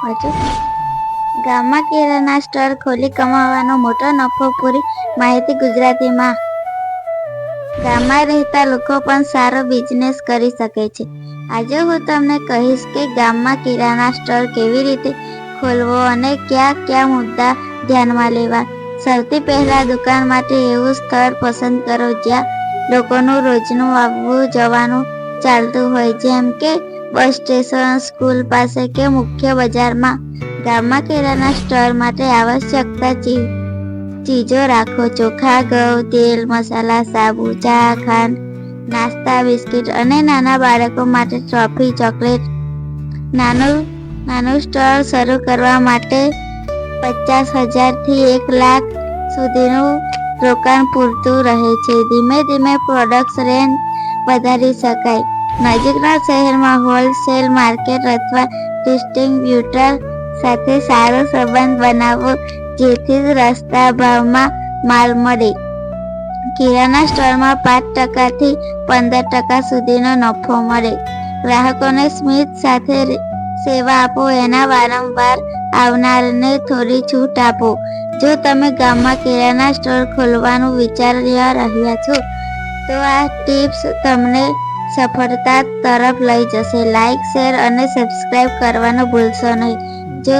હજુ ગામમાં કેરાના સ્ટોર ખોલી કમાવાનો મોટો નફો પૂરી માહિતી ગુજરાતીમાં. ગામમાં રહેતા લોકો પણ સારો બિઝનેસ કરી શકે છે. આજે હું તમને કહીશ કે ગામમાં કિરાના સ્ટોર કેવી રીતે ખોલવો અને કયા કયા મુદ્દા ધ્યાનમાં લેવા. સૌથી પહેલા દુકાન માટે એવું સ્થળ પસંદ કરો જ્યાં લોકોનું રોજનું આવવું જવાનું ચાલતું હોય, જેમ કે બસ સ્ટેશન, સ્કૂલ પાસે કે મુખ્ય બજારમાં? ગામમાં કેળાના સ્ટોર માટે આવશ્યકતા ચીજો રાખો. ચોખા, ઘઉં, તેલ, મસાલા, સાબુ, ચા, ખાંડ, નાસ્તા, બિસ્કિટ અને નાના બાળકો માટે ટ્રોફી ચોકલેટ. નાનું નાનું સ્ટોર શરૂ કરવા માટે પચાસ હજારથી એક લાખ સુધીનું રોકાણ પૂરતું રહે છે. ધીમે ધીમે પ્રોડક્ટ્સ રેન્જ વધારી શકાય. નજીકના શહેરમાં હોલસેલ માર્કેટ અથવા ડિસ્ટ્રીબ્યુટર સાથે સારો સંબંધ બનાવવો જેથી રસ્તા ભાવમાં માલ મળે. કિરાના સ્ટોરમાં પાંચ ટકાથી પંદર ટકા સુધીનો નફો મળે. ગ્રાહકોને સ્મિત સાથે સેવા આપો, એના વારંવાર આવનારને થોડી છૂટ આપો. જો તમે ગામમાં કિરાના સ્ટોર ખોલવાનું વિચારી રહ્યા છો, તો આ ટિપ્સ તમને સફળતા તરફ લઈ જશે. લાઈક શેર અને સબસ્ક્રાઇબ કરવાનું ભૂલશો નહીં. જો